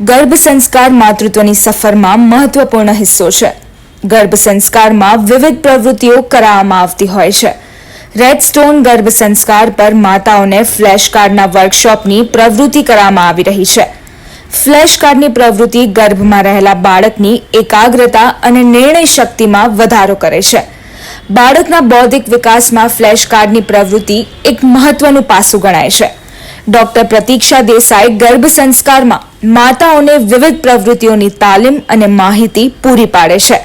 ગર્ભ સંસ્કાર માતૃત્વની સફરમાં મહત્વપૂર્ણ હિસ્સો છે. ગર્ભ સંસ્કારમાં વિવિધ પ્રવૃત્તિઓ કરાવવામાં આવતી હોય છે. રેડ સ્ટોન ગર્ભ સંસ્કાર પર માતાઓને ફ્લેશ કાર્ડના વર્કશોપની પ્રવૃત્તિ કરવામાં આવી રહી છે. ફ્લેશ કાર્ડની પ્રવૃત્તિ ગર્ભમાં રહેલા બાળકની એકાગ્રતા અને નિર્ણય શક્તિમાં વધારો કરે છે. બાળકના બૌદ્ધિક વિકાસમાં ફ્લેશ કાર્ડની પ્રવૃત્તિ એક મહત્વનું પાસું ગણાય છે. ડોક્ટર પ્રતીક્ષા દેસાઈ ગર્ભ સંસ્કારમાં માતાઓને વિવિધ પ્રવૃત્તિઓની તાલીમ અને માહિતી પૂરી પાડે છે.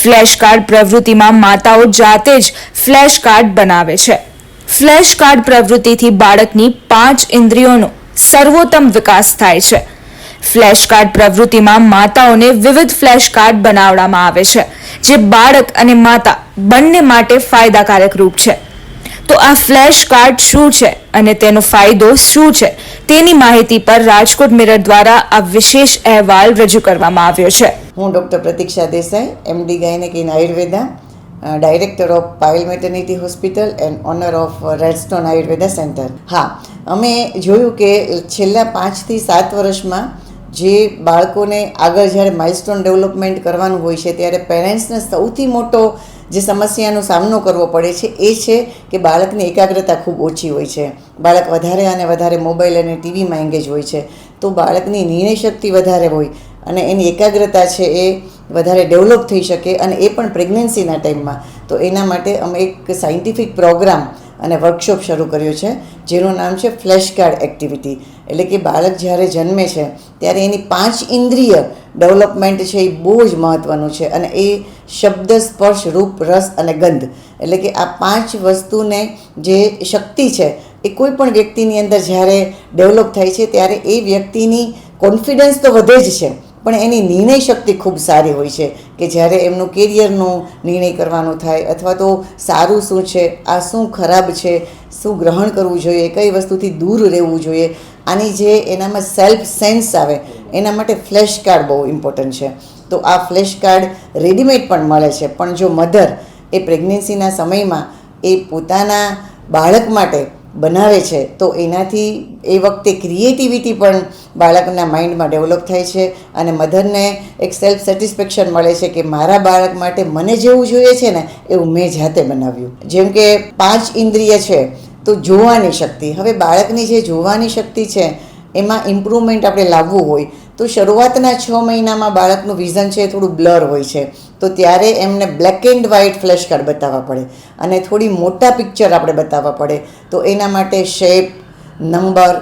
ફ્લેશ કાર્ડ પ્રવૃત્તિમાં માતાઓ જાતે જ ફ્લેશ કાર્ડ બનાવે છે. ફ્લેશ કાર્ડ પ્રવૃત્તિથી બાળકની પાંચ ઇન્દ્રિયોનો સર્વોત્તમ વિકાસ થાય છે. ફ્લેશ કાર્ડ પ્રવૃત્તિમાં માતાઓને વિવિધ ફ્લેશ કાર્ડ બનાવવામાં આવે છે, જે બાળક અને માતા બંને માટે ફાયદાકારક રૂપ છે. તો આ ફ્લેશ કાર્ડ શું છે અને તેનો ફાયદો શું છે? તેની માહિતી પર રાજકોટ મિરર દ્વારા આ વિશેષ અહેવાલ રજૂ કરવામાં આવ્યો છે. હું doctor Pratiksha Desai MD gynaec in ayurveda director of Payal maternity hospital and owner of Redstone ayurveda centre. હા, અમે જોયું કે છેલ્લા પાંચથી સાત વર્ષમાં જે બાળકોને આગળ જ્યારે માઇલસ્ટોન ડેવલપમેન્ટ કરવાનું હોય છે, ત્યારે પેરેન્ટ્સને સૌથી મોટો જે સમસ્યાનો સામનો કરવો પડે છે એ છે કે બાળકની એકાગ્રતા ખૂબ ઓછી હોય છે. બાળક વધારે અને વધારે મોબાઈલ અને ટીવીમાં એંગેજ હોય છે. તો બાળકની નિર્ણય શક્તિ વધારે હોય અને એની એકાગ્રતા છે એ વધારે ડેવલપ થઈ શકે અને એ પણ પ્રેગ્નન્સીના ટાઈમમાં. તો એના માટે અમે એક સાયન્ટિફિક પ્રોગ્રામ અને વર્કશોપ શરૂ કર્યો છે, જેનું નામ છે ફ્લેશ કાર્ડ એક્ટિવિટી એટલે કે બાળક જ્યારે જન્મે છે, ત્યારે એની પાંચ ઇન્દ્રિય ડેવલપમેન્ટ છે એ બહુ જ મહત્ત્વનું છે અને એ શબ્દ સ્પર્શ રૂપ, રસ અને ગંધ. એટલે કે આ પાંચ વસ્તુને જે શક્તિ છે, એ કોઈ પણ વ્યક્તિની અંદર જ્યારે ડેવલપ થાય છે, ત્યારે એ વ્યક્તિની કોન્ફિડન્સ તો વધે જ છે. પણ એની નિર્ણય શક્તિ ખૂબ સારી હોય છે કે જ્યારે એમનું કેરિયરનું નિર્ણય કરવાનું થાય અથવા તો સારું શું છે, આ શું ખરાબ છે, શું ગ્રહણ કરવું જોઈએ, કઈ વસ્તુથી દૂર રહેવું જોઈએ, આની જે એનામાં સેલ્ફ સેન્સ આવે, એના માટે ફ્લેશ કાર્ડ બહુ ઇમ્પોર્ટન્ટ છે. તો આ ફ્લેશ કાર્ડ રેડીમેડ પણ મળે છે. પણ જો મધર એ પ્રેગ્નન્સીના સમયમાં એ પોતાના બાળક માટે બનાવે છે, તો એનાથી એ વખતે ક્રિએટિવિટી પણ બાળકના માઇન્ડમાં ડેવલપ થાય છે અને મધરને એક સેલ્ફ સેટિસ્ફેક્શન મળે છે કે મારા બાળક માટે મને જેવું જોઈએ છે ને, એવું મેં જાતે બનાવ્યું. જેમ કે પાંચ ઇન્દ્રિય છે, તો જોવાની શક્તિ. હવે બાળકની જે જોવાની શક્તિ છે એમાં ઇમ્પ્રુવમેન્ટ આપણે લાવવું હોય, તો શરૂઆતના છ મહિનામાં બાળકનું વિઝન છે થોડું બ્લર હોય છે. તો ત્યારે એમને black and white flash card બતાવવા પડે અને થોડી મોટા પિક્ચર આપણે બતાવવા પડે. તો એના માટે શેપ નંબર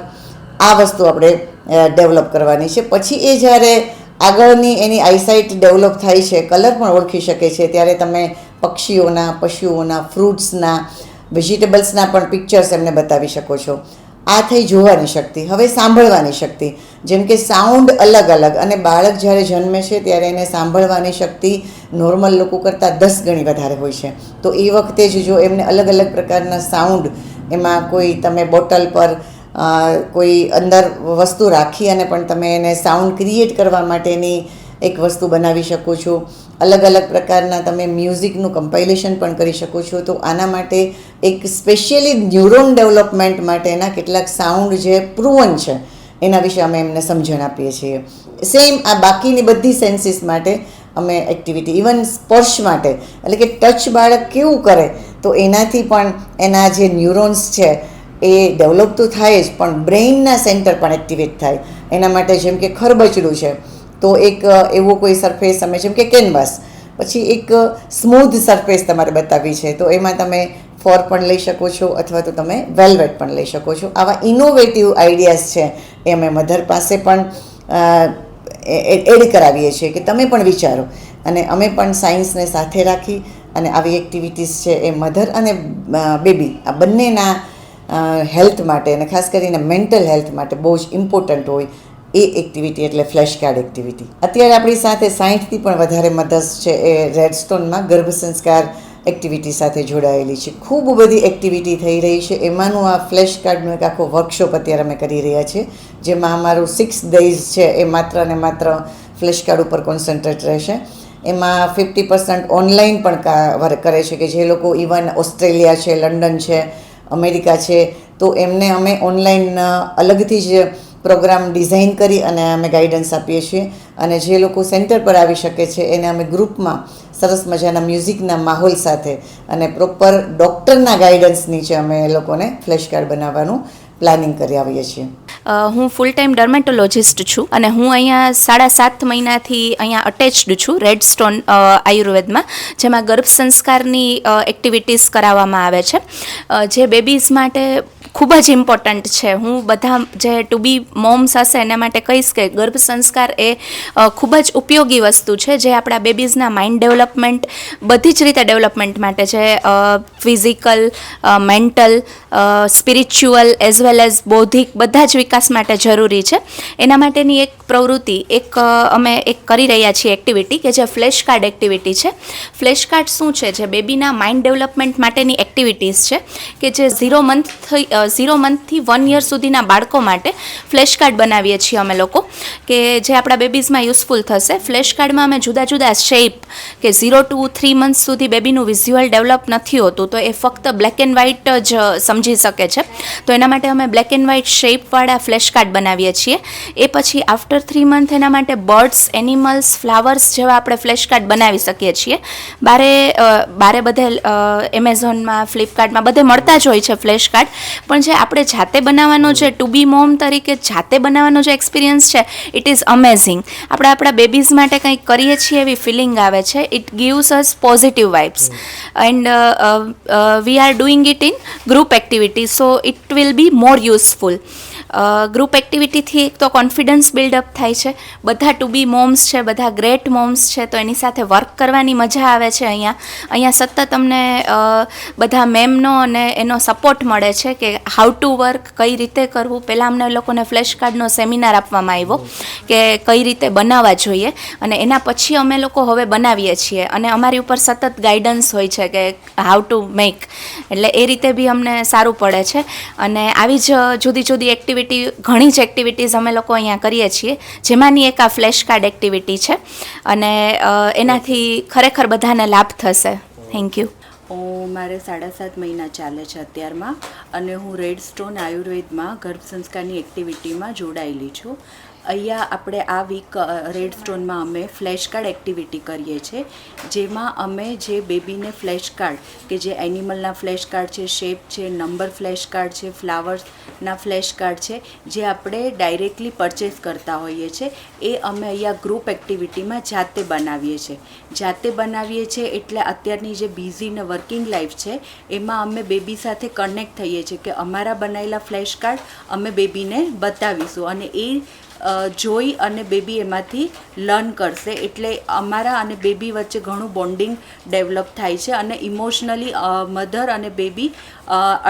આ વસ્તુ આપણે ડેવલપ કરવાની છે. પછી એ જ્યારે આગળની એની આઈસાઇટ ડેવલપ થાય છે કલર પણ ઓળખી શકે છે, ત્યારે તમે પક્ષીઓના, પશુઓના ફ્રૂટ્સના વેજીટેબલ્સના પણ પિક્ચર્સ એમને બતાવી શકો છો. આ થઈ જોવાની શક્તિ, હવે સાંભળવાની શક્તિ. જેમ કે સાઉન્ડ અલગ અલગ, અને બાળક જ્યારે જન્મે છે ત્યારે એને સાંભળવાની શક્તિ નોર્મલ લોકો કરતાં દસ ગણી વધારે હોય છે. તો એ વખતે જ જો એમને અલગ અલગ પ્રકારના સાઉન્ડ એમાં કોઈ તમે બોટલ પર કોઈ અંદર વસ્તુ રાખી અને પણ તમે એને સાઉન્ડ ક્રિએટ કરવા માટેની એક વસ્તુ બનાવી શકો છો. અલગ અલગ પ્રકારના તમે મ્યુઝિકનું કમ્પાઇલેશન પણ કરી શકો છો. તો આના માટે એક સ્પેશિયલી ન્યુરોન ડેવલપમેન્ટ માટેના કેટલાક સાઉન્ડ જે પ્રુવન છે, એના વિશે અમે એમને સમજણ આપીએ છીએ. સેમ આ બાકીની બધી સેન્સીસ માટે અમે એક્ટિવિટી ઇવન સ્પર્શ માટે, એટલે કે ટચ બાળક કેવું કરે, તો એનાથી પણ એના જે ન્યુરોન્સ છે, એ ડેવલપ તો થાય જ, પણ બ્રેઇનના સેન્ટર પણ એક્ટિવેટ થાય. એના માટે જેમ કે ખરબચડું છે તો એક એવો કોઈ સરફેસ અમે જેમ કે કેનવાસ પછી એક સ્મૂધ સરફેસ તમારે બતાવવી છે. તો એમાં તમે ફોર પણ લઈ શકો છો અથવા તો તમે વેલ્વેટ પણ લઈ શકો છો. આવા ઇનોવેટિવ આઈડિયાઝ છે એ અમે મધર પાસે પણ એડ કરાવીએ છીએ કે તમે પણ વિચારો. અને અમે પણ સાયન્સને સાથે રાખી અને આવી એક્ટિવિટીઝ છે એ મધર અને બેબી આ બંનેના હેલ્થ માટે અને ખાસ કરીને મેન્ટલ હેલ્થ માટે બહુ જ ઇમ્પોર્ટન્ટ હોય એ એક્ટિવિટી એટલે ફ્લેશ કાર્ડ એક્ટિવિટી અત્યારે આપણી સાથે સાહીઠથી પણ વધારે મધર્સ છે, એ રેડસ્ટોનમાં ગર્ભ સંસ્કાર એક્ટિવિટી સાથે જોડાયેલી છે. ખૂબ બધી એક્ટિવિટી થઈ રહી છે. એમાંનું આ ફ્લેશ કાર્ડનો એક આખો વર્કશોપ અત્યારે અમે કરી રહ્યા છીએ, જેમાં અમારું સિક્સ ડેઝ છે, એ માત્ર ને માત્ર ફ્લેશ કાર્ડ ઉપર કોન્સન્ટ્રેટ રહેશે. એમાં ફિફ્ટી પર્સન્ટ ઓનલાઈન પણ વર્ક કરે છે કે જે લોકો ઇવન ઓસ્ટ્રેલિયા છે, લંડન છે, અમેરિકા છે, તો એમને અમે ઓનલાઈન અલગથી જ પ્રોગ્રામ ડિઝાઇન કરી અને અમે ગાઈડન્સ આપીએ છીએ. અને જે લોકો સેન્ટર પર આવી શકે છે, એને અમે ગ્રુપમાં સરસ મજાના મ્યુઝિકના માહોલ સાથે અને પ્રોપર ડૉક્ટરના ગાઈડન્સ નીચે અમે એ લોકોને ફ્લેશ કાર્ડ બનાવવાનું પ્લાનિંગ કરી આવીએ છીએ. હું ફૂલ ટાઈમ ડર્મેટોલોજિસ્ટ છું અને હું અહીંયા સાડા સાત મહિનાથી અહીંયા અટેચ્ડ છું રેડ સ્ટોન આયુર્વેદમાં, જેમાં ગર્ભ સંસ્કારની એક્ટિવિટીઝ કરાવવામાં આવે છે. જે બેબીઝ માટે ખૂબ જ ઇમ્પોર્ટન્ટ છે. હું બધા જે ટુ બી મોમ્સ હશે એના માટે કહીશ કે ગર્ભ સંસ્કાર એ ખૂબ જ ઉપયોગી વસ્તુ છે જે આપણા બેબીઝના માઇન્ડ ડેવલપમેન્ટ બધી જ રીતે ડેવલપમેન્ટ માટે છે. Physical mental spiritual as well as બૌદ્ધિક બધા જ વિકાસ માટે જરૂરી છે. એના માટેની એક પ્રવૃત્તિ, એક અમે એક કરી રહ્યા છીએ એક્ટિવિટી કે જે ફ્લેશ કાર્ડ એક્ટિવિટી છે. ફ્લેશ કાર્ડ શું છે? જે બેબીના માઇન્ડ ડેવલપમેન્ટ માટેની એક્ટિવિટીઝ છે કે જે ઝીરો મંથ ઝીરો મંથથી વન યર સુધીના બાળકો માટે ફ્લેશ કાર્ડ બનાવીએ છીએ અમે લોકો, કે જે આપણા બેબીઝમાં યુઝફુલ થશે. ફ્લેશ કાર્ડમાં અમે જુદા જુદા શેપ કે ઝીરો ટુ થ્રી મંથ સુધી બેબીનું વિઝ્યુઅલ ડેવલપ નથી હોતું, તો એ ફક્ત બ્લેક એન્ડ વ્હાઇટ જ સમજી શકે છે. તો એના માટે અમે બ્લેક એન્ડ વ્હાઇટ શેપવાળા ફ્લેશ કાર્ડ બનાવીએ છીએ. એ પછી આફ્ટર થ્રી મંથ એના માટે બર્ડ્સ, એનિમલ્સ, ફ્લાવર્સ જેવા આપણે ફ્લેશ કાર્ડ બનાવી શકીએ છીએ. બારે બારે બધે એમેઝોનમાં ફ્લિપકાર્ટમાં બધે મળતા જ હોય છે ફ્લેશ કાર્ડ. પણ જે આપણે જાતે બનાવવાનો જે ટુ બી મોમ તરીકે જાતે બનાવવાનો જે એક્સપિરિયન્સ છે ઇટ ઇઝ અમેઝિંગ આપણે આપણા બેબીઝ માટે કંઈક કરીએ છીએ એવી ફિલિંગ આવે છે. It gives us positive vibes and we are doing it in group activity so it will be more useful group એક્ટિવિટીથી એક તો કોન્ફિડન્સ બિલ્ડઅપ થાય છે. બધા ટુ બી મોમ્સ છે, બધા ગ્રેટ મોમ્સ છે, તો એની સાથે વર્ક કરવાની મજા આવે છે અહીંયા. અહીંયા સતત અમને બધા મેમનો અને એનો સપોર્ટ મળે છે કે હાઉ ટુ વર્ક કઈ રીતે કરવું. પહેલાં અમને લોકોને ફ્લેશ કાર્ડનો સેમિનાર આપવામાં આવ્યો કે કઈ રીતે બનાવવા જોઈએ. અને એના પછી અમે લોકો હવે બનાવીએ છીએ. અને અમારી ઉપર સતત ગાઈડન્સ હોય છે કે હાઉ ટુ મેક એટલે એ રીતે બી અમને સારું પડે છે. અને આવી જ જુદી જુદી એક્ટિવિટી ઘણી જ એક્ટિવિટીઝ અમે લોકો અહીંયા કરીએ છીએ. જેમાંની એક આ ફ્લેશ કાર્ડ એક્ટિવિટી છે. અને એનાથી ખરેખર બધાને લાભ થશે. થેન્ક યુ હું મારે સાડા સાત મહિના ચાલે છે અત્યારમાં. અને હું રેડ સ્ટોન આયુર્વેદમાં ગર્ભ સંસ્કારની એક્ટિવિટીમાં જોડાયેલી છું. અહીંયા આપણે આ વીક રેડ સ્ટોનમાં અમે ફ્લેશ કાર્ડ એક્ટિવિટી કરીએ છીએ, જેમાં અમે જે બેબીને ફ્લેશ કાર્ડ કે જે એનિમલના ફ્લેશ કાર્ડ છે શેપ છે નંબર ફ્લેશ કાર્ડ છે ફ્લાવર્સના ફ્લેશ કાર્ડ છે, જે આપણે ડાયરેક્ટલી પરચેસ કરતા હોઈએ છીએ, એ અમે અહીંયા ગ્રુપ એક્ટિવિટીમાં જાતે બનાવીએ છીએ. જાતે બનાવીએ છીએ એટલે અત્યારની જે બિઝી ને વર્કિંગ લાઈફ છે, એમાં અમે બેબી સાથે કનેક્ટ થઈએ છીએ કે અમારા બનાવેલા ફ્લેશ કાર્ડ અમે બેબીને બતાવીશું. અને એ જોઈ અને બેબી એમાંથી લર્ન કરશે. એટલે અમારા અને બેબી વચ્ચે ઘણું બોન્ડિંગ ડેવલપ થાય છે અને ઇમોશનલી મધર અને બેબી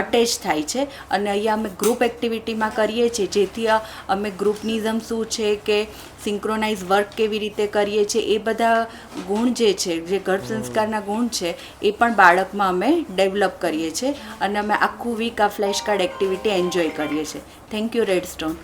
અટેચ થાય છે. અને અહીંયા અમે ગ્રુપ એક્ટિવિટીમાં કરીએ છીએ જેથી અમે ગ્રુપનિઝમ શું છે કે સિંક્રોનાઇઝ વર્ક કેવી રીતે કરીએ છીએ એ બધા ગુણ જે છે જે ગર્ભ સંસ્કારના ગુણ છે એ પણ બાળકમાં અમે ડેવલપ કરીએ છીએ. અને અમે આખું વીક આ ફ્લેશ કાર્ડ એક્ટિવિટી એન્જોય કરીએ છીએ. Thank you read stone